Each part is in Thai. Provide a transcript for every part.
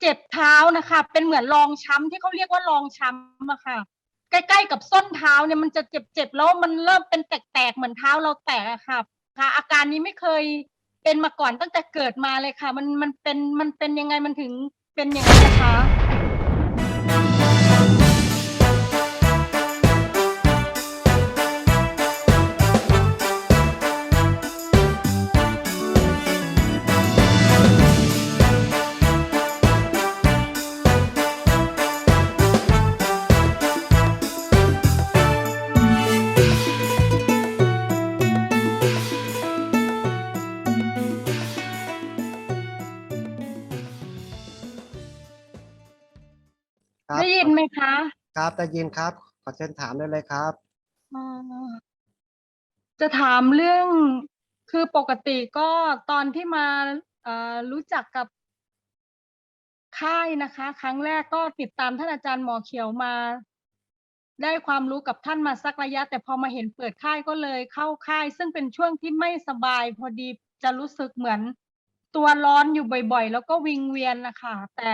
เจ็บเท้านะคะ เป็นเหมือนรองช้ำที่เขาเรียกว่ารองช้ำอะค่ะ ใกล้ๆกับส้นเท้าเนี่ยมันจะเจ็บๆแล้วมันเริ่มเป็นแตกๆเหมือนเท้าเราแตกอะค่ะค่ะ อาการนี้ไม่เคยเป็นมาก่อนตั้งแต่เกิดมาเลยค่ะ มันมันเป็นมันเป็นยังไงมันถึงเป็นอย่างนี้นนะคะ ยินไหมคะครับได้ยินครับ ขอเชิญถามได้เลยครับ อ่าจะถามเรื่องคือปกติก็ตอนที่มาเอ่อรู้จักกับค่ายนะคะ ครั้งแรกก็ติดตามท่านอาจารย์หมอเขียวมา ได้ความรู้กับท่านมาสักระยะ แต่พอมาเห็นเปิดค่ายก็เลยเข้าค่าย ซึ่งเป็นช่วงที่ไม่สบาย พอดีจะรู้สึกเหมือน ตัวร้อนอยู่บ่อย ๆ แล้วก็วิงเวียนนะคะแต่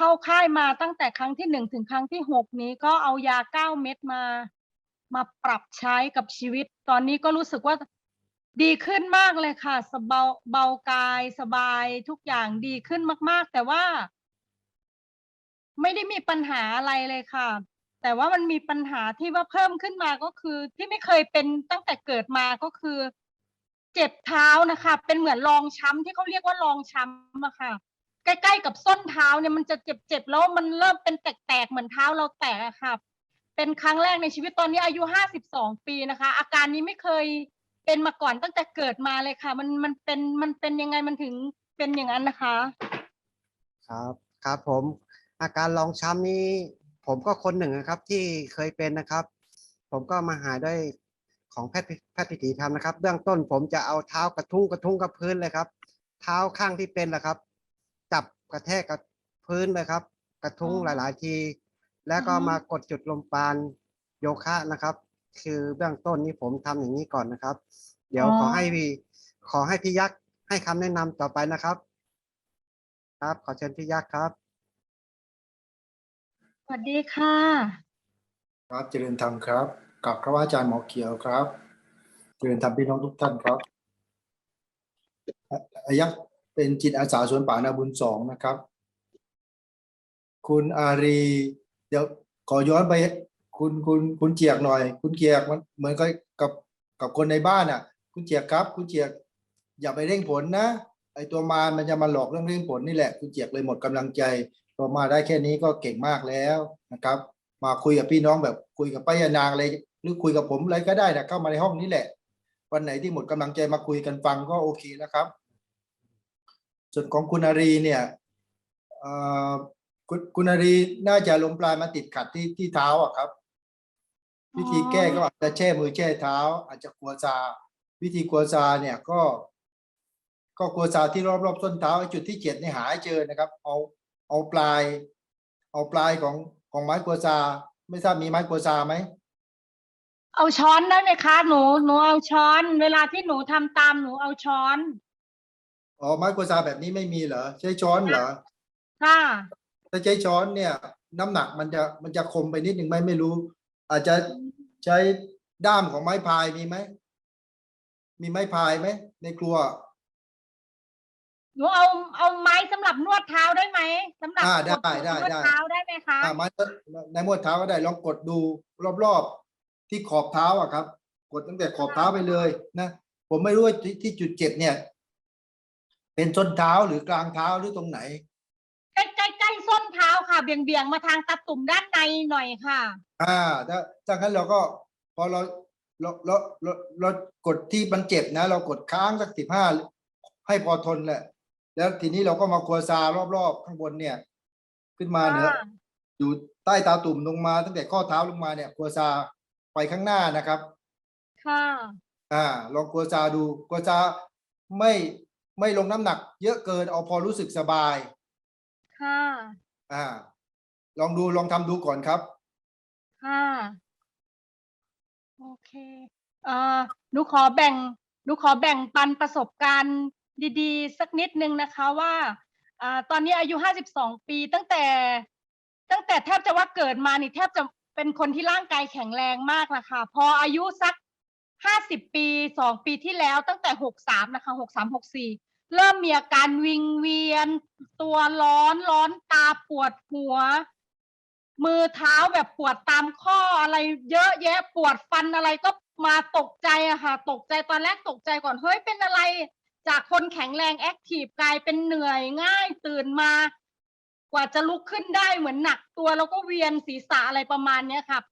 เข้าค่ายมาตั้งแต่ครั้งที่หนึ่งถึงครั้งที่หกนี้ก็เอายาเก้าเม็ดมามาปรับใช้กับชีวิต ตอนนี้ก็รู้สึกว่าดีขึ้นมากเลยค่ะ สบาเบากายสบายทุกอย่างดีขึ้นมาก ๆ แต่ว่า ไม่ได้มีปัญหาอะไรเลยค่ะ แต่ว่ามันมีปัญหาที่ว่าเพิ่มขึ้นมาก็คือ ที่ไม่เคยเป็นตั้งแต่เกิดมาก็คือ เจ็บเท้านะคะ เป็นเหมือนรองช้ำที่เขาเรียกว่ารองช้ำอะค่ะ ใกล้ๆกับส้นเท้าเนี่ยมันจะเจ็บๆแล้วมันเริ่มเป็นแตกๆเหมือนเท้าเราแตกอะค่ะ เป็นครั้งแรกในชีวิตตอนนี้อายุห้าสิบสองปีนะคะ อาการนี้ไม่เคยเป็นมาก่อนตั้งแต่เกิดมาเลยค่ะ มันมันเป็นมันเป็นยังไงมันถึงเป็นอย่างนั้นนะคะ ครับครับผม อาการรองช้ำนี้ ผมก็คนหนึ่งนะครับ ที่เคยเป็นนะครับ ผมก็มาหาด้วยของแพทย์แพทย์พิถีธรรมนะครับเบื้องต้นผมจะเอาเท้ากระทุ้งกระทุ้งกับพื้นเลยครับ เท้าข้างที่เป็นแหละครับ กระแทกกับพื้นเลยครับ กระทุ้งอ๋อหลาย ๆ ที แล้วก็อือฮึมากดจุดลมปราณโยคะนะครับ คือเบื้องต้นนี้ผมทำอย่างนี้ก่อนนะครับ เดี๋ยวขอให้พี่ขอให้พี่ยักษ์ให้คำแนะนำต่อไปนะครับ ครับ ขอเชิญพี่ยักษ์ครับสวัสดีค่ะ ครับเจริญธรรมครับกับพระอาจารย์หมอเขียวครับเจริญธรรมพี่น้องทุกท่านครับอะอายักษ์ เป็นจิตอาสาสวนป่านาบุญสองนะครับ คุณอารี เดี๋ยวขอย้อนไปคุณคุณคุณเจียกหน่อย คุณเจียกมันเหมือนกับกับกับคนในบ้านอะ คุณเจียกครับ คุณเจียก อย่าไปเร่งผลนะไอตัวมารมันจะมาหลอกเรื่องเร่งผลนี่แหละ คุณเจียกเลยหมดกำลังใจพอมาได้แค่นี้ก็เก่งมากแล้วนะครับ มาคุยกับพี่น้องแบบคุยกับป้ายานางอะไรหรือคุยกับผมอะไรก็ได้นะเข้ามาในห้องนี้แหละ วันไหนที่หมดกำลังใจมาคุยกันฟังก็โอเคแล้วครับ ส่วนของคุณอารีเนี่ยคุณคุณอารีน่าจะลมปลายมาติดขัดที่ที่เท้าอะครับ วิธีแก้ก็อาจจะแช่มือแช่เท้า อาจจะกลัวซา วิธีกลัวซาเนี่ยก็ ก็กลัวซาที่รอบๆส้นเท้าจุดที่เจ็ดนี่หาให้เจอนะครับ เอาเอาปลาย เอาปลายของของไม้กลัวซา ไม่ทราบมีไม้กลัวซาไหมเอาช้อนได้ไหมคะหนูหนูเอาช้อน เวลาที่หนูทำตามหนูเอาช้อน อ๋อไม้กลัวซาแบบนี้ไม่มีเหรอ ใช้ช้อนเหรอ ค่ะถ้าใช้ช้อนเนี่ย น้ำหนักมันจะมันจะคมไปนิดหนึ่งไหมไม่รู้ อาจจะใช้ด้ามของไม้พายมีไหม มีไม้พายไหม ในครัว หนูเอาเอาไม้สำหรับนวดเท้าได้ไหมสำหรับอ่าได้กดได้นวดได้ เท้าได้ไหมคะ อ่าไม้ในมวดเท้าก็ได้ลองกดดูรอบๆ ที่ขอบเท้าอะครับ กดตั้งแต่ขอบเท้าไปเลยนะ ผมไม่รู้ว่าที่ที่จุดเจ็บเนี่ย เป็นส้นเท้าหรือกลางเท้าหรือตรงไหน ใกล้ใกล้ใกล้ส้นเท้าค่ะ เบี่ยงเบี่ยงมาทางตะตุ่มด้านในหน่อยค่ะ อ่าถ้าถ้างั้นเราก็พอเราเราเราเราเรากดที่มันเจ็บนะ เรากดค้างสักสิบห้าให้พอทนแหละ แล้วทีนี้เราก็มาครัวซารอบๆข้างบนเนี่ย ขึ้นมาเหนือค่ะ อยู่ใต้ตาตุ่มลงมาตั้งแต่ข้อเท้าลงมาเนี่ยครัวซาไปข้างหน้านะครับ ค่ะ อ่าลองครัวซาดูครัวซาไม่ ไม่ลงน้ำหนัก เยอะเกินเอาพอรู้สึกสบาย ค่ะ อ่า ลองดูลองทำดูก่อนครับ ค่ะ โอเค เอ่อหนูขอแบ่งหนูขอแบ่งปันประสบการณ์ดีๆ สักนิดนึงนะคะว่าอ่าตอนนี้อายุห้าสิบสองปี ตั้งแต่ ตั้งแต่แทบจะว่าเกิดมานี่แทบจะเป็นคนที่ร่างกายแข็งแรงมากนะคะพออายุสักห้าสิบปีสองปีที่แล้วตั้งแต่หกสามนะคะหกสามหกสี่ เริ่มมีอาการวิงเวียน ตัวร้อนร้อนตาปวดหัว มือเท้าแบบปวดตามข้ออะไร เยอะแยะปวดฟันอะไรก็มาตกใจอะค่ะ ตกใจตอนแรกตกใจก่อนเฮ้ยเป็นอะไร จากคนแข็งแรงแอคทีฟกลายเป็นเหนื่อยง่ายตื่นมา กว่าจะลุกขึ้นได้เหมือนหนักตัวแล้วก็เวียนศีรษะอะไรประมาณเนี้ยครับ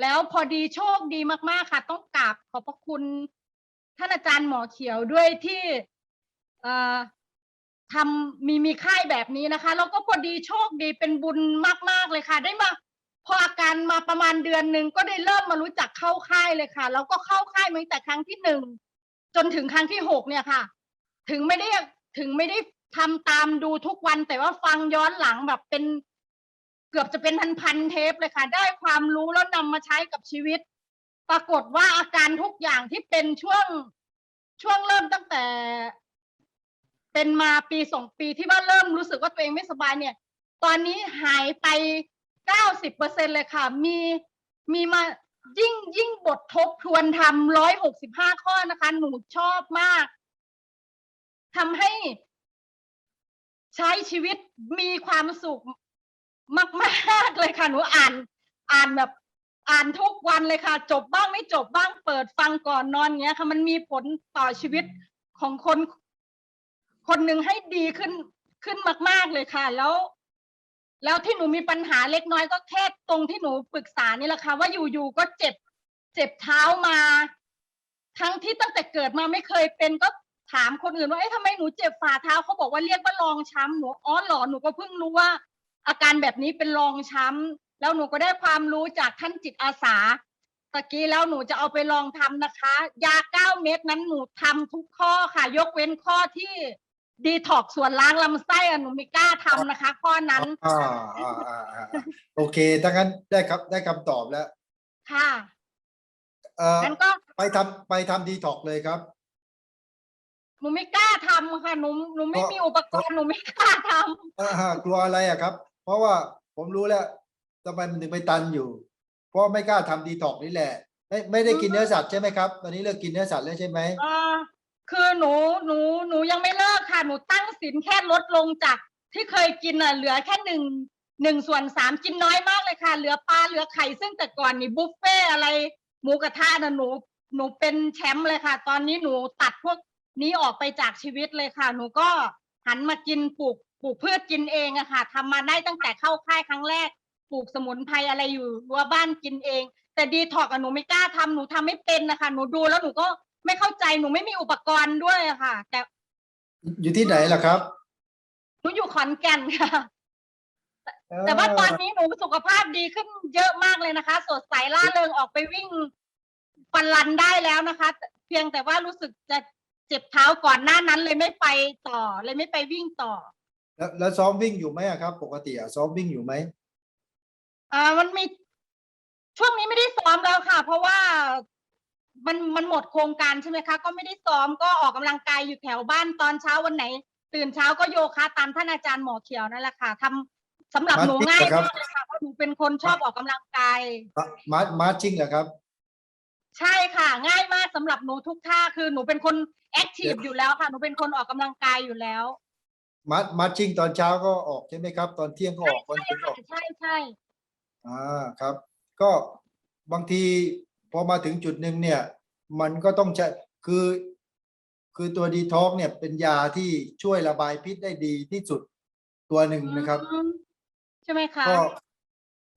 แล้วพอดีโชคดีมากๆค่ะ ต้องกราบขอบพระคุณท่านอาจารย์หมอเขียวด้วยที่ ทำมีมีค่ายแบบนี้นะคะ แล้วก็พอดีโชคดีเป็นบุญมากๆเลยค่ะ ได้มาพออาการมาประมาณเดือนหนึ่งก็ได้เริ่มมารู้จักเข้าค่ายเลยค่ะ แล้วก็เข้าค่ายมาตั้งแต่ครั้งที่หนึ่งจนถึงครั้งที่หกเนี่ยค่ะ ถึงไม่ได้ถึงไม่ได้ทำตามดูทุกวัน แต่ว่าฟังย้อนหลังแบบเป็นเกือบจะเป็นพันๆเทปเลยค่ะ ได้ความรู้แล้วนำมาใช้กับชีวิต ปรากฏว่าอาการทุกอย่างที่เป็นช่วงช่วงเริ่มตั้งแต่ เป็นมาปีสองปีที่ว่าเริ่มรู้สึกว่าตัวเองไม่สบายเนี่ย ตอนนี้หายไปเก้าสิบเปอร์เซ็นเลยค่ะ มีมีมายิ่งยิ่งบททบทวนทำร้อยหกสิบห้าข้อนะคะ หนูชอบมากทำให้ใช้ชีวิตมีความสุขมากๆเลยค่ะ หนูอ่าน อ่านแบบอ่านทุกวันเลยค่ะ จบบ้างไม่จบบ้างเปิดฟังก่อนนอนเงี้ยค่ะ มันมีผลต่อชีวิตของคน คนหนึ่งให้ดีขึ้นขึ้นมาก ๆเลยค่ะ แล้ว แล้วที่หนูมีปัญหาเล็กน้อยก็แค่ตรงที่หนูปรึกษานี่แหละค่ะ ว่าอยู่ๆก็เจ็บ เจ็บเท้ามา ทั้งที่ตั้งแต่เกิดมาไม่เคยเป็นก็ถามคนอื่นว่าเอ๊ะทำไมหนูเจ็บฝ่าเท้าเขาบอกว่าเรียกว่ารองช้ำหนูอ๋อเหรอหนูก็เพิ่งรู้ว่า อาการแบบนี้เป็นรองช้ำแล้วหนูก็ได้ความรู้จากท่านจิตอาสาตะกี้แล้วหนูจะเอาไปลองทำนะคะ ยาเก้าเม็ดนั้นหนูทำทุกข้อค่ะ ยกเว้นข้อที่ ดีท็อกส่วนล้างลำไส้อะหนูไม่กล้าทำนะคะ ข้อนั้นอ่าอ่าอ่าอ่าโอเคถ้างั้นได้ครับได้คำตอบแล้ว ค่ะเอ่องั้นก็ไปทำไปทำดีท็อกเลยครับ หนูไม่กล้าทำค่ะหนูหนูไม่ก็มีอุปกรณ์หนูไม่กล้าทำอ่าฮะกลัวอะไรอะครับ เพราะว่าผมรู้แล้วทำไมมันถึงไปตันอยู่ เพราะไม่กล้าทำดีท็อกนี่แหละ ไม่ไม่ได้กินเนื้อสัตว์ใช่ไหมครับ ตอนนี้เลิกกินเนื้อสัตว์แล้วใช่ไหมเอ่อ คือหนูหนูหนูยังไม่เลิกค่ะ หนูตั้งสินแค่ลดลงจาก ที่เคยกินอะเหลือแค่หนึ่งหนึ่งส่วนสามกินน้อยมากเลยค่ะ เหลือปลาเหลือไข่ซึ่งแต่ก่อนนี่บุฟเฟ่อะไร หมูกระทะน่ะหนูหนูเป็นแชมป์เลยค่ะ ตอนนี้หนูตัดพวกนี้ออกไปจากชีวิตเลยค่ะ หนูก็หันมากินปลูกปลูกพืชกินเองอะค่ะทำมาได้ตั้งแต่เข้าค่ายครั้งแรกปลูกสมุนไพรอะไรอยู่รั้วบ้านกินเอง แต่ดีท็อกอะหนูไม่กล้าทำหนูทำไม่เป็นนะคะ หนูดูแล้วหนูก็ ไม่เข้าใจหนูไม่มีอุปกรณ์ด้วยอะค่ะ แต่อยู่ที่ไหนล่ะครับ หนูอยู่ขอนแก่นค่ะ แต่ว่าตอนนี้หนูสุขภาพดีขึ้นเยอะมากเลยนะคะ สดใสล่าเริงออกไปวิ่งปันลันได้แล้วนะคะ เพียงแต่ว่ารู้สึกจะเจ็บเท้าก่อนหน้านั้นเลยไม่ไปต่อ เลยไม่ไปวิ่งต่อ แล้วแล้วซ้อมวิ่งอยู่ไหมอะครับ ปกติอะซ้อมวิ่งอยู่ไหมอ่ามันมีช่วงนี้ไม่ได้ซ้อมแล้วค่ะ เพราะว่า มันมันหมดโครงการใช่ไหมคะ ก็ไม่ได้ซ้อมก็ออกกำลังกายอยู่แถวบ้านตอนเช้าวันไหน ตื่นเช้าก็โยคะตามท่านอาจารย์หมอเขียวนั่นแหละค่ะทำสำหรับหนูง่ายมากเลยค่ะเพราะหนูเป็นคนชอบออกกำลังกายมาร์มาร์ชิ่งเหรอครับ ใช่ค่ะ ง่ายมากสำหรับหนูทุกท่าคือหนูเป็นคนแอคทีฟอยู่แล้วค่ะหนูเป็นคนออกกำลังกายอยู่แล้วมาร์มาร์ชิ่งตอนเช้าก็ออกใช่ไหมครับ ตอนเที่ยงก็ออกตอนใช่เย็นก็อค่ะอกใช่ใช่อ่าครับ ก็บางที พอมาถึงจุดหนึ่งเนี่ย มันก็ต้องใช้คือคือตัวดีท็อกเนี่ยเป็นยาที่ช่วยระบายพิษได้ดีที่สุดตัวหนึ่งนะครับอืมใช่ไหมคะก็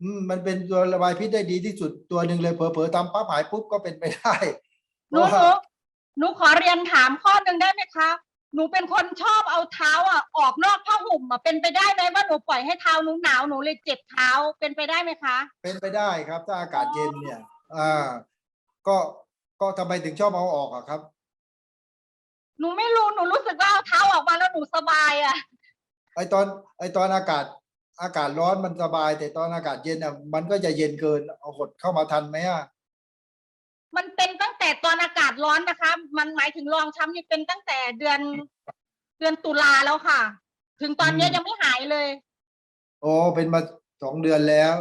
อืมมันเป็นตัวระบายพิษได้ดีที่สุดตัวหนึ่งเลยเผลอๆทำปั๊บหายปุ๊บก็เป็นไปได้หนูหนูหนูขอเรียนถามข้อหนึ่งได้ไหมคะหนูเป็นคนชอบเอาเท้าอะออกนอกผ้าห่มอะเป็นไปได้ไหมว่าหนูปล่อยให้เท้าหนูหนาวหนูเลยเจ็บเท้าเป็นไปได้ไหมคะ เป็นไปได้ครับถ้าอากาศเย็นเนี่ย อ่า ก็ก็ทำไมถึงชอบเอาออกอะครับ หนูไม่รู้หนูรู้สึกว่าเอาเท้าออกมาแล้วหนูสบายอะ ไอตอนไอตอนอากาศอากาศร้อนมันสบาย แต่ตอนอากาศเย็นอะมันก็จะเย็นเกินเอาหดเข้ามาทันไหมอะมันเป็นตั้งแต่ตอนอากาศร้อนนะคะ มันหมายถึงรองช้ำนี่เป็นตั้งแต่เดือนเดือนตุลาแล้วค่ะ ถึงตอนเนี้ยอืมยังไม่หายเลยโอ้เป็นมาสองเดือนแล้ว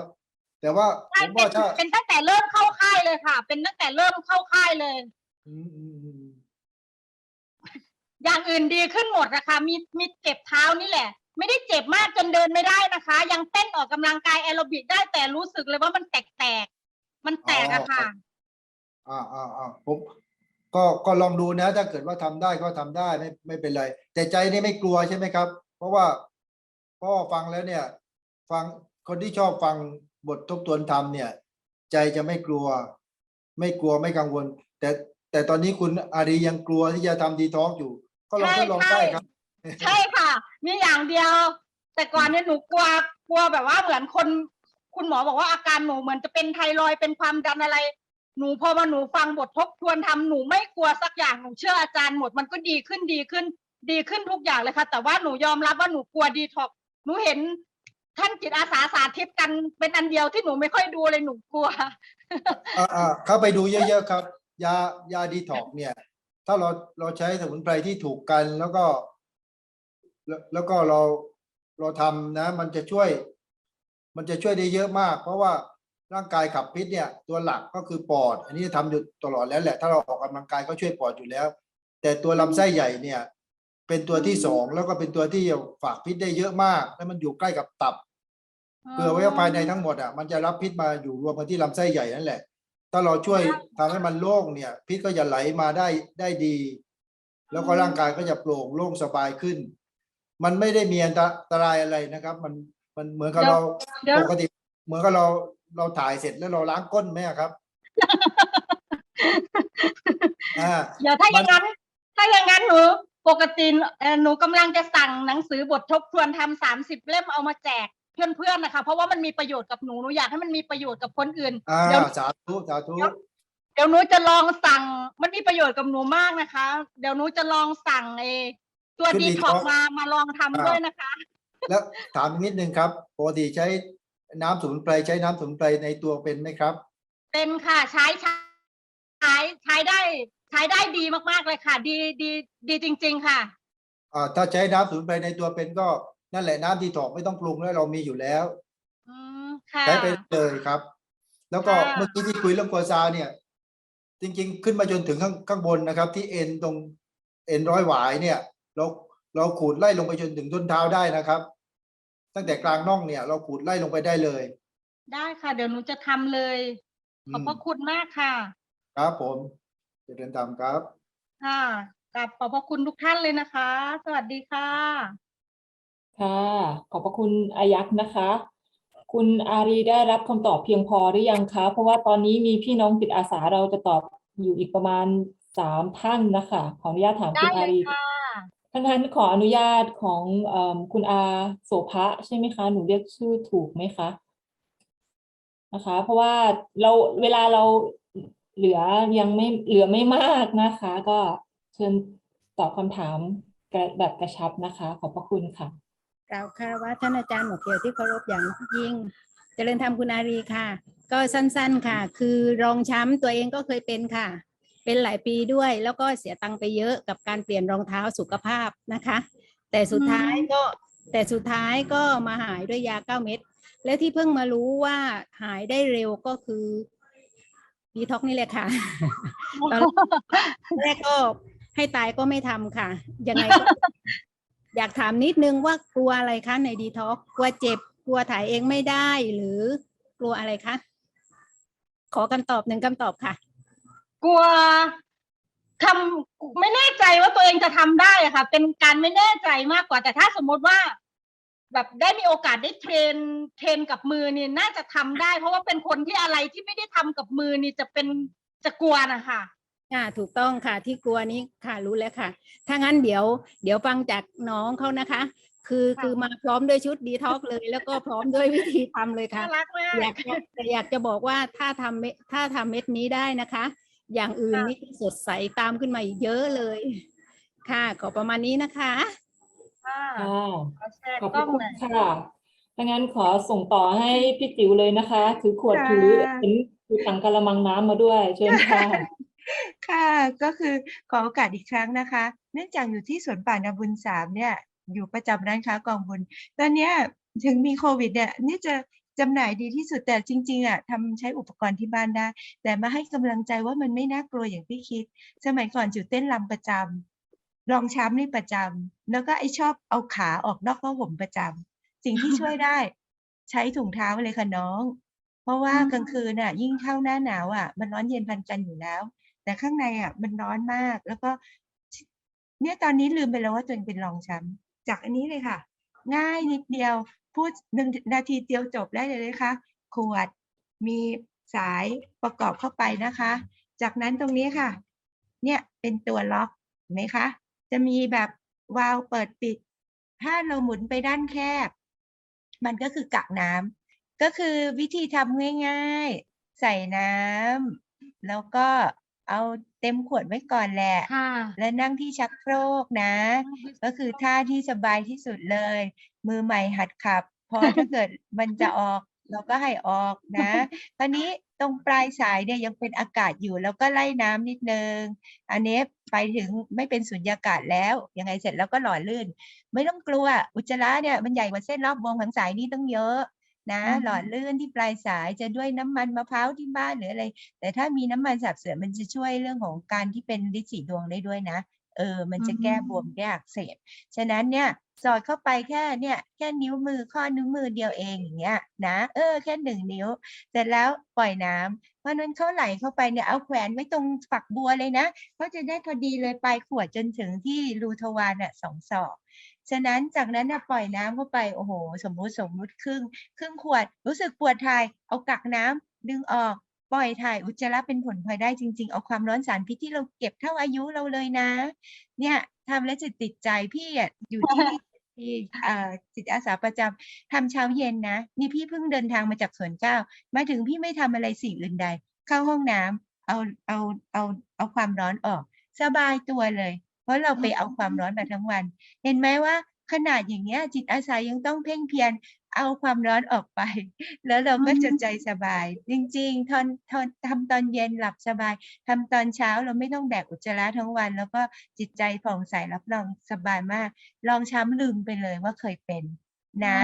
แต่ว่าผใช่มเป็ว่านถ้า เป็นตั้งแต่เริ่มเข้าค่ายเลยค่ะ เป็นตั้งแต่เริ่มเข้าค่ายเลย อืมอืมอืมอย่างอื่นดีขึ้นหมดนะคะ มีมีเจ็บเท้านี่แหละ ไม่ได้เจ็บมากจนเดินไม่ได้นะคะ ยังเต้นออกกำลังกายแอโรบิกได้แต่รู้สึกเลยว่ามันแตกแตกๆมันแตกอะค่ะ อ่าอ่าอ่าผมก็ก็ลองดูนะ ถ้าเกิดว่าทำได้ก็ทำได้ไม่ไม่เป็นไร แต่ใจนี่ไม่กลัวใช่ไหมครับ เพราะว่าเพราะว่าฟังแล้วเนี่ย ฟังคนที่ชอบฟังบททบทวนธรรมเนี่ย ใจจะไม่กลัว ไม่กลัวไม่กังวล แต่แต่ตอนนี้คุณอารียังกลัวที่จะทำดีท้องอยู่ ก็ลองใช่ทดลองใช่ได้ครับ ใช่ค่ะ มีอย่างเดียว แต่ก่อนเนี่ยหนูกลัวกลัวแบบว่าเหมือนคน คุณหมอบอกว่าอาการหนูเหมือนจะเป็นไทรอยด์เป็นความดันอะไร หนูพอมาหนูฟังบททบทวนทำหนูไม่กลัวสักอย่างหนูเชื่ออาจารย์หมดมันก็ดีขึ้นดีขึ้น ดีขึ้นทุกอย่างเลยค่ะ แต่ว่าหนูยอมรับว่าหนูกลัวดีท็อกซ์หนูเห็น ท่านจิตอาสาสาธิตกันเป็นอันเดียวที่หนูไม่ค่อยดูเลยหนูกลัวอ่าเข้าไปดูเยอะๆครับ ยายาดีท็อกเนี่ย ถ้าเราเราใช้สมุนไพรที่ถูกกันแล้วก็ แล้วแล้วก็เราเราทำนะ มันจะช่วย มันจะช่วยได้เยอะมาก เพราะว่าร่างกายขับพิษเนี่ย ตัวหลักก็คือปอด อันนี้ทำอยู่ตลอดแล้วแหละ ถ้าเราออกกำลังกายก็ช่วยปอดอยู่แล้ว แต่ตัวลำไส้ใหญ่เนี่ย เป็นตัวที่สองแล้วก็เป็นตัวที่ฝากพิษได้เยอะมาก แล้วมันอยู่ใกล้กับตับเกลือไว้ภายในทั้งหมดอะมันจะรับพิษมาอยู่รวมกันที่ลำไส้ใหญ่นั่นแหละ ถ้าเราช่วยทำให้มันโล่งเนี่ย พิษก็จะไหลมาได้ได้ดี แล้วก็ร่างกายก็จะโปร่งโล่งสบายขึ้น มันไม่ได้มีอันตรายอะไรนะครับ มันมันเหมือนกับเดี๋ยวเราเดี๋ยวปกติเหมือนกับเราเราถ่ายเสร็จแล้วเราล้างก้นไหมอะครับอ่าเดี๋ยวถ้าอย่างนั้นถ้าอย่างนั้นหนู ปกติเอ่อหนูกำลังจะสั่งหนังสือบททบทวนทำสามสิบเล่มเอามาแจกเพื่อนๆนะคะ เพราะว่ามันมีประโยชน์กับหนูหนูอยากให้มันมีประโยชน์กับคนอื่นอ่าเดี๋ยวสาธุสาธุเดี๋ยวหนูจะลองสั่งมันมีประโยชน์กับหนูมากนะคะ เดี๋ยวหนูจะลองสั่งเอตัวชุดดี detox ท็อกมามาลองทำด้วยนะคะ แล้วถามอีกนิดนึงครับปกติใช้น้ำสมุนไพรใช้น้ำสมุนไพรในตัวเป็นไหมครับ เป็นค่ะใช้ใช้ใช้ใช้ได้ ใช้ได้ดีมากๆเลยค่ะ ดีดีดีจริง ๆ ค่ะ อ่าถ้าใช้น้ำสมุนไพรในตัวเป็นก็นั่นแหละน้ำดีถอกไม่ต้องปรุงแล้วเรามีอยู่แล้ว อืมค่ะ ใช้ไปเลยครับ แล้วก็ค่ะ เมื่อกี้ที่คุยเรื่องกัวซาเนี่ย จริงๆ ขึ้นมาจนถึงข้างข้างบนนะครับ ที่เอ็นตรงเอ็นร้อยหวายเนี่ย เราเราขูดไล่ลงไปจนถึงต้นเท้าได้นะครับ ตั้งแต่กลางน่องเนี่ย เราขูดไล่ลงไปได้เลยได้ค่ะ เดี๋ยวหนูจะทำเลยอืขอบมพระคุณมากค่ะ ครับผม เจริญธรรมครับ ค่ะกับขอบพระคุณทุกท่านเลยนะคะ สวัสดีค่ะ ค่ะ ขอบพระคุณอายักษ์นะคะ คุณอารีได้รับคำตอบเพียงพอหรือยังคะ เพราะว่าตอนนี้มีพี่น้องจิตอาสาเราจะตอบอยู่อีกประมาณสามท่านนะคะ ขออนุญาตถามได้คุณเลอายรีค่ะ ทั้างนั้นขออนุญาตของเอมคุณอาโสภะใช่ไหมคะ หนูเรียกชื่อถูกไหมคะ นะคะ เพราะว่าเราเวลาเรา เหลือยังไม่เหลือไม่มากนะคะ ก็เชิญตอบคำถามกระแบบกระชับนะคะ ขอบพระคุณค่ะกล่าวคารวะท่านอาจารย์หมอเกียวที่เคารพอย่างยิ่ง เจริญธรรมคุณอารีค่ะ ก็สั้นๆค่ะ คือรองช้ำตัวเองก็เคยเป็นค่ะ เป็นหลายปีด้วย แล้วก็เสียตังค์ไปเยอะกับการเปลี่ยนรองเท้าสุขภาพนะคะ แต่สุดท้ายก็แต่สุดท้ายก็มาหายด้วยยาเก้าเม็ดและที่เพิ่งมารู้ว่าหายได้เร็วก็คือ ดีท็อกนี่แหละค่ะตอนแรกก็ให้ตายก็ไม่ทำค่ะ ยังไงก็อยากถามนิดนึงว่ากลัวอะไรคะในดีท็อกกลัวเจ็บกลัวถ่ายเองไม่ได้หรือกลัวอะไรคะขอคำตอบหนึ่งคำตอบค่ะ กลัวทำไม่แน่ใจว่าตัวเองจะทำได้อะค่ะ เป็นการไม่แน่ใจมากกว่าแต่ถ้าสมมติว่า แบบได้มีโอกาสได้เทรนเทรนกับมือนี่น่าจะทำได้ เพราะว่าเป็นคนที่อะไรที่ไม่ได้ทำกับมือนี่จะเป็นจะกลัวนะคะค่ะถูกต้องค่ะที่กลัวนี้ค่ะรู้แล้วค่ะ ถ้างั้นเดี๋ยว เดี๋ยวฟังจากน้องเขานะคะ คือค่ะคือมาพร้อมด้วยชุดดีท็อกเลย แล้วก็พร้อมด้วยวิธีทำเลยค่ะน่ารักมากอยากจะแต่อยากจะบอกว่าถ้าทำเม็ดถ้าทำเม็ดนี้ได้นะคะ อย่างอื่นค่ะนี่สดใสตามขึ้นมาอีกเยอะเลย ค่ะขอประมาณนี้นะคะ ค่ะค่ะขอแชร์ขอบกล้พองระคุหณน่อยค่ะดังนั้นขอส่งต่อให้พี่จิ๋วเลยนะคะ ถือขวดค่ะถือเห็นถือถังกะละมังน้ำมาด้วย เชิญค่ะ ค่ะก็คือขอโอกาสอีกครั้งนะคะ เนื่องจากอยู่ที่สวนป่านาบุญสามเนี่ย อยู่ประจำร้านค้ากองบุญ ตอนเนี้ยถึงมีโควิดเนี่ยนี่จะจำหน่ายดีที่สุดแต่จริงๆอะทำใช้อุปกรณ์ที่บ้านได้ แต่มาให้กำลังใจว่ามันไม่น่ากลัวอย่างที่คิด สมัยก่อนจุดเต้นรำประจำ รองช้ำนี่ประจำแล้วก็ไอชอบเอาขาออกนอกผ้าห่มประจำสิ่งที่ช่วยได้ ใช้ถุงเท้าเลยค่ะน้อง เพราะว่ากลางคืนน่ะ ยิ่งเข้าหน้าหนาวอะ มันร้อนเย็นพันกันอยู่แล้ว แต่ข้างในอะ มันร้อนมากแล้วก็ เนี่ยตอนนี้ลืมไปแล้วว่าตัวเองเป็นรองช้ำจากอันนี้เลยค่ะ ง่ายนิดเดียวพูดหนึ่งนาทีเดียวจบได้เลยนะคะขวดมีสายประกอบเข้าไปนะคะ จากนั้นตรงนี้ค่ะ เนี่ยเป็นตัวล็อกเห็นไหมคะ จะมีแบบวาล์วเปิดปิด ถ้าเราหมุนไปด้านแคบ มันก็คือกักน้ำก็คือวิธีทำง่ายๆ ใส่น้ำแล้วก็เอาเต็มขวดไว้ก่อนแหละ ค่ะ และนั่งที่ชักโครกนะ ก็คือท่าที่สบายที่สุดเลย มือใหม่หัดขับ พอถ้าเกิดมันจะออก เราก็ให้ออกนะคราวนี้ตรงปลายสายเนี่ยยังเป็นอากาศอยู่ แล้วก็ไล่น้ำนิดนึง อันนี้ไปถึงไม่เป็นสุญญากาศแล้ว ยังไงเสร็จแล้วก็หล่อลื่น ไม่ต้องกลัว อุจจาระเนี่ยมันใหญ่กว่าเส้นรอบวงของสายนี้ต้องเยอะนะอืมหล่อลื่นที่ปลายสายจะด้วยน้ำมันมะพร้าวที่บ้านหรืออะไร แต่ถ้ามีน้ำมันสับเสือมันจะช่วยเรื่องของการที่เป็นฤทธิ์สีดวงได้ด้วยนะ เออ มันจะแก้บวมแก้อักเสบ ฉะนั้นเนี่ย สอดเข้าไปแค่เนี่ยแค่นิ้วมือข้อนิ้วมือเดียวเองอย่างเงี้ยนะเออแค่หนึ่งนิ้ว เสร็จแล้วปล่อยน้ำเพราะนั้นเขาไหลเข้าไปเนี่ยเอาแขวนไว้ตรงฝักบัวเลยนะเขาจะได้พอดีเลยปลายขวดจนถึงที่รูทวารน่ะสองศอกฉะนั้นจากนั้นน่ะปล่อยน้ำเข้าไปโอ้โห สมมุติสมมุติครึ่ง ครึ่งขวดรู้สึกปวดถ่ายเอากักน้ำดึงออก ปล่อยถ่ายอุจจาระเป็นผลพลอยได้จริง ๆ เอาความร้อนสารพิษที่เราเก็บเท่าอายุเราเลยนะ เนี่ยทำแล้วจะติดใจพี่อะอยู่ที่ที่เอ่อจิตอาสาประจำทำเช้าเย็นนะ นี่พี่เพิ่งเดินทางมาจากสวนเก้า มาถึงพี่ไม่ทำอะไรสิ่งอื่นใด เข้าห้องน้ำเอาเอาเอาเอาความร้อนออก สบายตัวเลย เพราะเราไปเอาความร้อนมาทั้งวัน เห็นไหมว่า ขนาดอย่างเงี้ย จิตอาสายังต้องเพ่งเพียรเอาความร้อนออกไป แล้วเราก็จะอืมใจสบาย จริงๆทอนทอนทำตอนเย็นหลับสบายทำตอนเช้าเราไม่ต้องแบกอุจจาระทั้งวัน แล้วก็จิตใจผ่องใสรับรองสบายมาก ลองช้ำลืมไปเลยว่าเคยเป็นนะ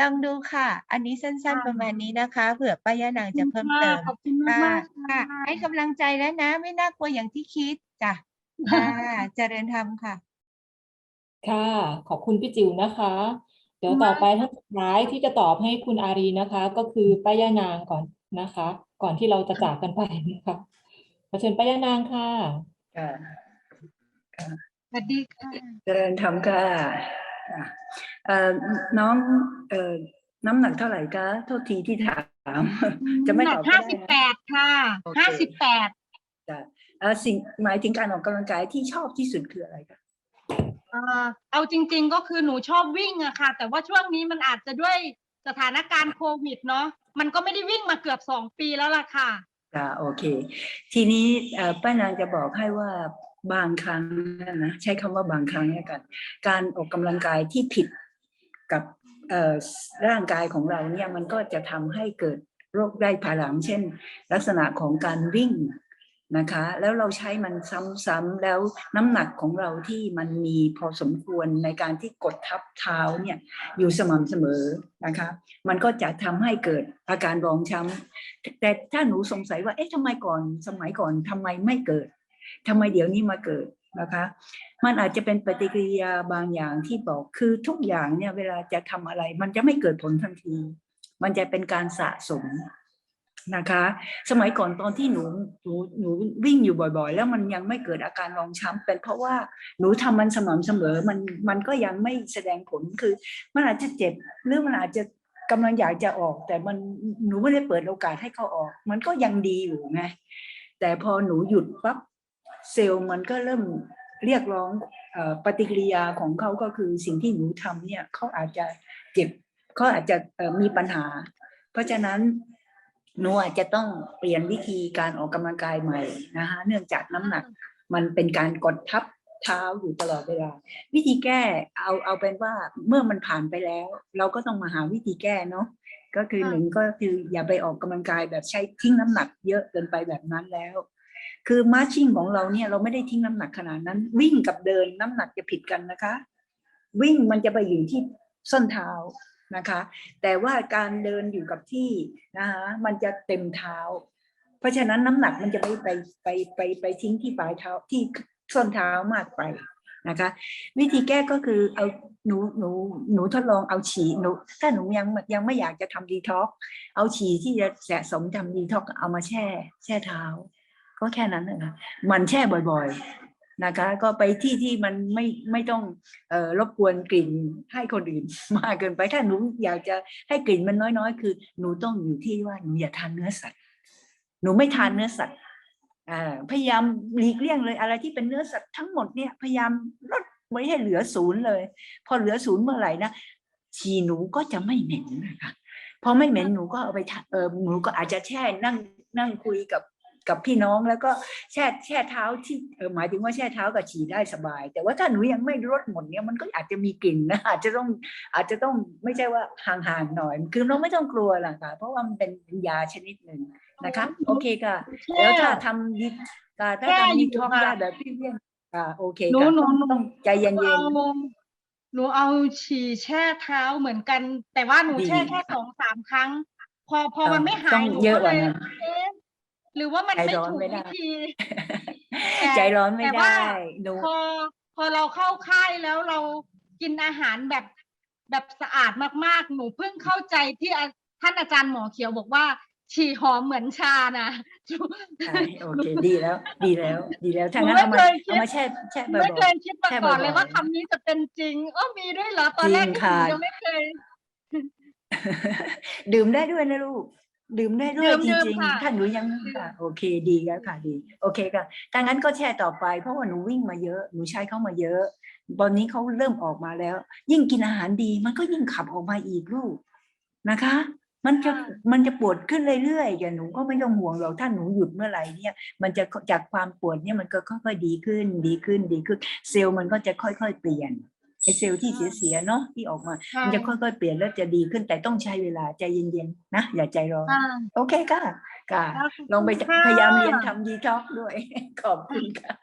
ลองดูค่ะ อันนี้สั้นๆประมาณนี้นะคะเผื่อป้ายานางจะเพิ่มเติมขอบคุณค่ะมากๆค่ะค่ะให้กำลังใจแล้วนะ ไม่น่ากลัวอย่างที่คิดจ้ะค่ะเจริญธรรมค่ะ ค่ะ ขอบคุณพี่จิ๋วนะคะ เดี๋ยวต่อไปท่านสุดท้ายที่จะตอบให้คุณอารีนะคะ ก็คือป้ายานางก่อนนะคะ ก่อนที่เราจะจากกันไปนะคะขอเชิญป้ายานางค่ะค่ะสวัสดีค่ะเจริญธรรมค่ะอะเอ่อน้องเอ่อน้ำหนักเท่าไหร่คะโทษทีที่ถาม จะไม่หนัตกอบก็ห้าได้สิบนะแปดค่ะโอเคห้าสิบแปดจ้ะเอ่อสิ่งหมายถึงการออกกำลังกายที่ชอบที่สุดคืออะไรคะ เอ่อเอาจริง ๆ ก็คือหนูชอบวิ่งอะค่ะ แต่ว่าช่วงนี้มันอาจจะด้วยสถานการณ์โควิดเนาะมันก็ไม่ได้วิ่งมาเกือบสองปีแล้วล่ะค่ะจ้ะโอเค ทีนี้เอ่อป้านางจะบอกให้ว่าบางครั้งนะใช้คำว่าบางครั้งแล้วกัน การออกกำลังกายที่ผิดกับเอ่อร่างกายของเราเนี่ยมันก็จะทำให้เกิดโรคได้ภายหลังเช่น ลักษณะของการวิ่ง นะคะ แล้วเราใช้มันซ้ำๆแล้วน้ำหนักของเราที่มันมีพอสมควรในการที่กดทับเท้าเนี่ยอยู่สม่ำเสมอนะคะ มันก็จะทำให้เกิดอาการรองช้ำแต่ถ้าหนูสงสัยว่าเอ๊ะทำไมก่อนสมัยก่อนทำไมไม่เกิดทำไมเดี๋ยวนี้มาเกิดนะคะ มันอาจจะเป็นปฏิกิริยาบางอย่างที่บอกคือทุกอย่างเนี่ยเวลาจะทำอะไร มันจะไม่เกิดผลทันที มันจะเป็นการสะสม นะคะ สมัยก่อนตอนที่หนูหนูหนูวิ่งอยู่บ่อยๆ แล้วมันยังไม่เกิดอาการรองช้ำเป็นเพราะว่าหนูทำมันสม่ำเสมอมันมันก็ยังไม่แสดงผลคือมันอาจจะเจ็บหรือมันอาจจะกำลังอยากจะออก แต่มันหนูไม่ได้เปิดโอกาสให้เขาออก มันก็ยังดีอยู่ไงแต่พอหนูหยุดปั๊บเซลล์มันก็เริ่มเรียกร้องปฏิกิริยาของเขาก็คือสิ่งที่หนูทำเนี่ยเขาอาจจะเจ็บเขาอาจจะมีปัญหา เพราะฉะนั้น นูอาจจะต้องเปลี่ยนวิธีการออกกำลังกายใหม่นะคะเนื่องจากน้ำหนักมันเป็นการกดทับเท้าอยู่ตลอดเวลา วิธีแก้เอาเอาเป็นว่าเมื่อมันผ่านไปแล้ว เราก็ต้องมาหาวิธีแก้เนาะก็คือค่ะหนึ่งก็คืออย่าไปออกกำลังกายแบบใช้ทิ้งน้ำหนักเยอะเกินไปแบบนั้นแล้ว คือมาร์ชิ่งของเราเนี่ยเราไม่ได้ทิ้งน้ำหนักขนาดนั้น วิ่งกับเดินน้ำหนักจะผิดกันนะคะ วิ่งมันจะไปอยู่ที่ส้นเท้า นะคะ แต่ว่าการเดินอยู่กับที่นะคะมันจะเต็มเท้า เพราะฉะนั้นน้ำหนักมันจะไม่ไปไปไปไปทิ้งที่ปลายเท้าที่ส้นเท้ามากไปนะคะ วิธีแก้ก็คือเอาหนูหนูหนูทดลองเอาฉี่หนูถ้าหนูยังยังไม่อยากจะทำดีท็อกเอาฉี่ที่จะสะสมทำดีท็อกเอามาแช่ แช่เท้า ก็แค่นั้นเองค่ะมันแช่บ่อย นะคะ ก็ไปที่ที่มันไม่ไม่ต้องเอ่อรบกวนกลิ่นให้คนอื่นมากเกินไปถ้าหนูอยากจะให้กลิ่นมันน้อยๆ คือหนูต้องอยู่ที่ว่าหนูอย่าทานเนื้อสัตว์ หนูไม่ทานเนื้อสัตว์อ่าพยายามหลีกเลี่ยงเลยอะไรที่เป็นเนื้อสัตว์ทั้งหมดเนี่ยพยายามลดไว้ให้เหลือศูนย์เลย พอเหลือศูนย์เมื่อไหร่นะฉี่หนูก็จะไม่เหม็นนะคะพอไม่เหม็นหนูก็เอาไปทาเออหนูก็อาจจะแช่นั่งนั่งคุยกับ กับพี่น้องแล้วก็แช่แช่เท้าที่เออหมายถึงว่าแช่เท้ากับฉี่ได้สบาย แต่ว่าถ้าหนูยังไม่ลดหมดเนี่ยมันก็อาจจะมีกลิ่นนะอาจจะต้องอาจจะต้องไม่ใช่ว่าห่างๆหน่อย คือเราไม่ต้องกลัวล่ะค่ะเพราะว่ามันเป็นยาชนิดหนึ่งนะคะโอเคค่ะแล้วถ้าทำดีอ่าถ้าแค่ทำดีอยู่ท้องค่ะยาแบบพี่เลี้ยงอ่าโอเคหนูค่ะหนูต้องหนูต้องใจเย็นเอาหนูเอาฉี่แช่เท้าเหมือนกัน แต่ว่าหนูดีแช่แค่สองสามครั้ง พอพอเออมันไม่หาต้ยองหนูเยอะก็กว่าเลยนั้นเอ๊ะ หรือว่ามันใจไม่ร้อนถูกไม่ได้วิธีๆแต่ใจร้อนไม่แต่ได้ว่าหนูพอพอเราเข้าค่ายแล้วเรากินอาหารแบบแบบสะอาดมากๆ หนูเพิ่งเข้าใจที่อาท่านอาจารย์หมอเขียวบอกว่า ฉี่หอมเหมือนชานะใช่โอเคดีแล้ว ดีแล้ว ดีแล้วถ้าหนูงั้นไม่เอามาเคยคิดเอามาแช่แช่บ่อไม่เคยยคิดมาแช่ก่อนเลยบ่อยๆว่าคำนี้จะเป็นจริงอ๋อมีด้วยเหรอตอนแรกจริงนี่หค่ะนูยังไม่เคยๆดื่มได้ด้วยนะลูก ดื่มได้ด้วยดื่มจดื่มริงค่ะๆถ้าหนูยังค่ะโอเคดีแล้วค่ะดี โอเคค่ะถ้างั้นก็แช่ต่อไปเพราะว่าหนูวิ่งมาเยอะหนูใช้เขามาเยอะ ตอนนี้เขาเริ่มออกมาแล้ว ยิ่งกินอาหารดีมันก็ยิ่งขับออกมาอีกลูกนะคะ มันจะค่ะมันจะปวดขึ้นเรื่อยๆอย่าหนูก็ไม่ต้องห่วงหรอกถ้าหนูหยุดเมื่อไหร่เนี่ย มันจะจากความปวดเนี่ยมันก็ค่อยๆดีขึ้นดีขึ้นดีขึ้น เซลล์มันก็จะค่อยๆเปลี่ยน ไอเซลล์ที่เสียๆเนาะที่ออกมาค่ะมันจะค่อยๆเปลี่ยนแล้วจะดีขึ้นแต่ต้องใช้เวลาใจเย็นๆนะอย่าใจร้อนค่ะโอเคค่ะค่ะค่ะลองไปขอบคุณค่ะพยายามเรียนทำดีท็อกด้วย ขอบคุณค่ะ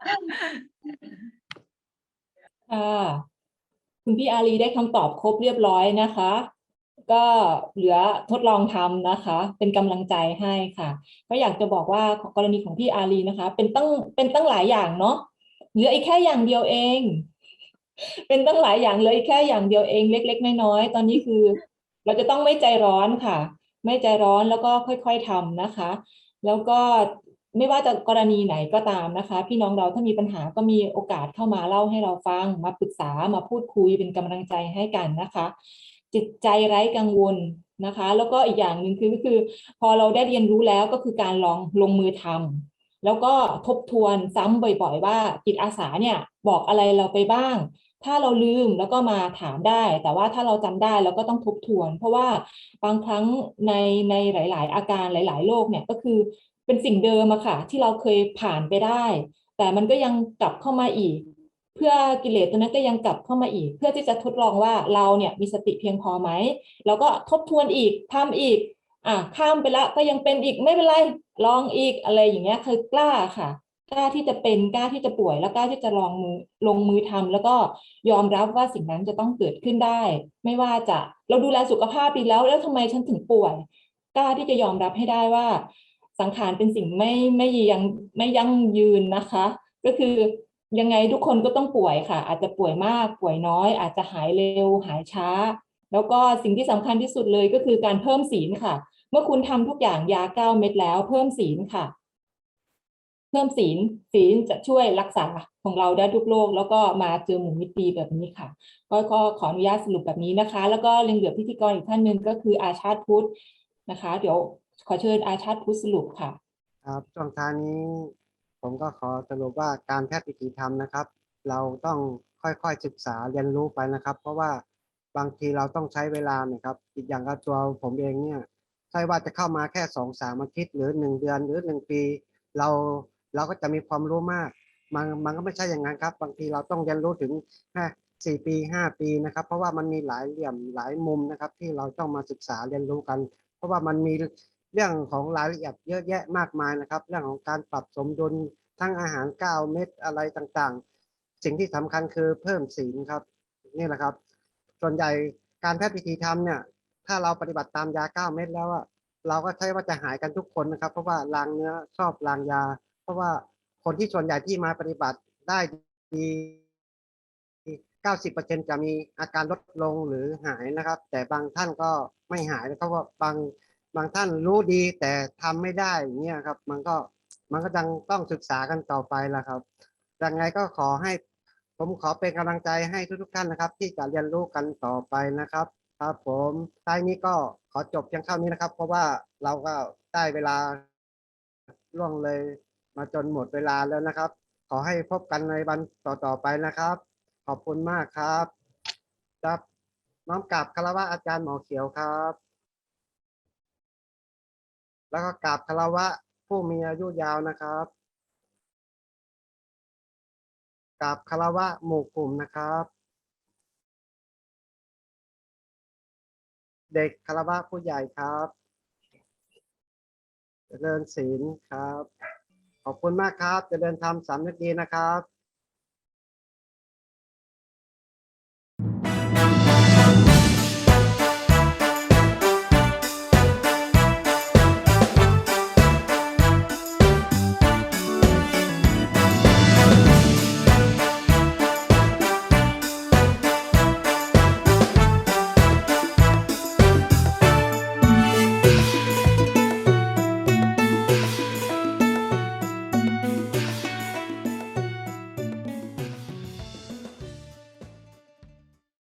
ค่ะคุณพี่อารีได้คำตอบครบเรียบร้อยนะคะ ก็เหลือทดลองทำนะคะ เป็นกำลังใจให้ค่ะ ก็อยากจะบอกว่ากรณีของพี่อารีนะคะ เป็นตั้งเป็นตั้งหลายอย่างเนาะเหลืออีกแค่อย่างเดียวเอง เป็นตั้งหลายอย่างเลืออีกแค่อย่างเดียวเองเล็ก ๆ น้อยๆตอนนี้คือ เราจะต้องไม่ใจร้อนค่ะ ไม่ใจร้อนแล้วก็ค่อยๆทำนะคะ แล้วก็ไม่ว่าจะกรณีไหนก็ตามนะคะ พี่น้องเราถ้ามีปัญหาก็มีโอกาสเข้ามาเล่าให้เราฟัง มาปรึกษามาพูดคุยเป็นกำลังใจให้กันนะคะ จิตใจไร้กังวลนะคะ แล้วก็อีกอย่างหนึ่งคือก็คือ พอเราได้เรียนรู้แล้วก็คือการลองลงมือทำแล้วก็ทบทวนซ้ำบ่อย ๆ ว่าจิตอาสาเนี่ยบอกอะไรเราไปบ้าง ถ้าเราลืมแล้วก็มาถามได้ แต่ว่าถ้าเราจำได้เราก็ต้องทบทวน เพราะว่าบางครั้งในในหลาย ๆ อาการหลาย ๆ โรคเนี่ยก็คือเป็นสิ่งเดิมอะค่ะ ที่เราเคยผ่านไปได้ แต่มันก็ยังกลับเข้ามาอีก เพื่อกิเลสตัวนั้นก็ยังกลับเข้ามาอีก เพื่อที่จะทดลองว่าเราเนี่ยมีสติเพียงพอไหมเราก็ทบทวนอีกทำอีกอะข้ามไปละก็ยังเป็นอีกไม่เป็นไรลองอีกอะไรอย่างเงี้ยเคือกล้าค่ะ กล้าที่จะเป็นกล้าที่จะป่วย แล้วกล้าที่จะลองมือลงมือทำแล้วก็ยอมรับว่าสิ่งนั้นจะต้องเกิดขึ้นได้ ไม่ว่าจะเราดูแลสุขภาพดีแล้ว แล้วทำไมฉันถึงป่วย กล้าที่จะยอมรับให้ได้ว่า สังขารเป็นสิ่งไม่ไม่ยังไม่ยั่งยืนนะคะ ก็คือยังไงทุกคนก็ต้องป่วยค่ะ อาจจะป่วยมากป่วยน้อย อาจจะหายเร็วหายช้า แล้วก็สิ่งที่สำคัญที่สุดเลยก็คือการเพิ่มศีลค่ะ เมื่อคุณทำทุกอย่างยาเก้าเม็ดแล้ว เพิ่มศีลค่ะ เพิ่มศีลศีลจะช่วยรักษาของเราได้ทุกโรคแล้วก็มาเจอหมู่มิตรีแบบนี้ค่ะ ก็ขออนุญาตสรุปแบบนี้นะคะ แล้วก็ยังเหลือพิธีกรอีกท่านหนึ่งก็คืออาชาติพุทธนะคะ เดี๋ยวขอเชิญอาชาติพุทธสรุปค่ะ ครับช่วงท้ายนี้ ผมก็ขอสรุปว่าการแพทย์วิถีธรรมนะครับ เราต้องค่อยๆศึกษาเรียนรู้ไปนะครับ เพราะว่าบางทีเราต้องใช้เวลานะครับ อีกอย่างก็ตัวผมเองเนี่ยใช่ว่าจะเข้ามาแค่สองสามอาทิตย์หรือหนึ่งเดือนหรือหนึ่งปี เรา เราก็จะมีความรู้มากมันมันก็ไม่ใช่อย่างนั้นครับ บางทีเราต้องเรียนรู้ถึงห้าสี่ปีห้าปีนะครับ เพราะว่ามันมีหลายเหลี่ยมหลายมุมนะครับ ที่เราต้องมาศึกษาเรียนรู้กัน เพราะว่ามันมีเรื่องของรายละเอียดเยอะแยะมากมายนะครับ เรื่องของการปรับสมดุลทั้งอาหาร9เม็ดอะไรต่างๆ สิ่งที่สำคัญคือเพิ่มศีลครับนี่แหละครับ ส่วนใหญ่การแพทย์พิธีทำเนี่ยถ้าเราปฏิบัติตามยาเก้าเม็ดแล้วอะเราก็ใช่ว่าจะหายกันทุกคนนะครับ เพราะว่าลางเนื้อชอบลางยา เพราะว่าคนที่ส่วนใหญ่ที่มาปฏิบัติได้ดีเก้าสิบเปอร์เซ็นจะมีอาการลดลงหรือหายนะครับ แต่บางท่านก็ไม่หายเพราะว่าบางบางท่านรู้ดีแต่ทำไม่ได้อย่างเงี้ยครับ มันก็มันก็ยังต้องศึกษากันต่อไปละครับยังไงก็ขอให้ผมขอเป็นกำลังใจให้ทุกๆท่านนะครับ ที่จะเรียนรู้กันต่อไปนะครับ ครับ ผมท้ายนี้ก็ขอจบเพียงเท่านี้นะครับ เพราะว่าเราก็ได้เวลาล่วงเลย มาจนหมดเวลาแล้วนะครับ ขอให้พบกันในวันต่อๆไปนะครับ ขอบคุณมากครับครับน้อมกราบคารวะอาจารย์หมอเขียวครับ แล้วก็กราบคารวะผู้มีอายุยาวนะครับกราบคารวะหมู่กลุ่มนะครับ เด็กคารวะผู้ใหญ่ครับเจริญศีลครับ ขอบคุณมากครับเจริญธรรมสามนาทีนะครับ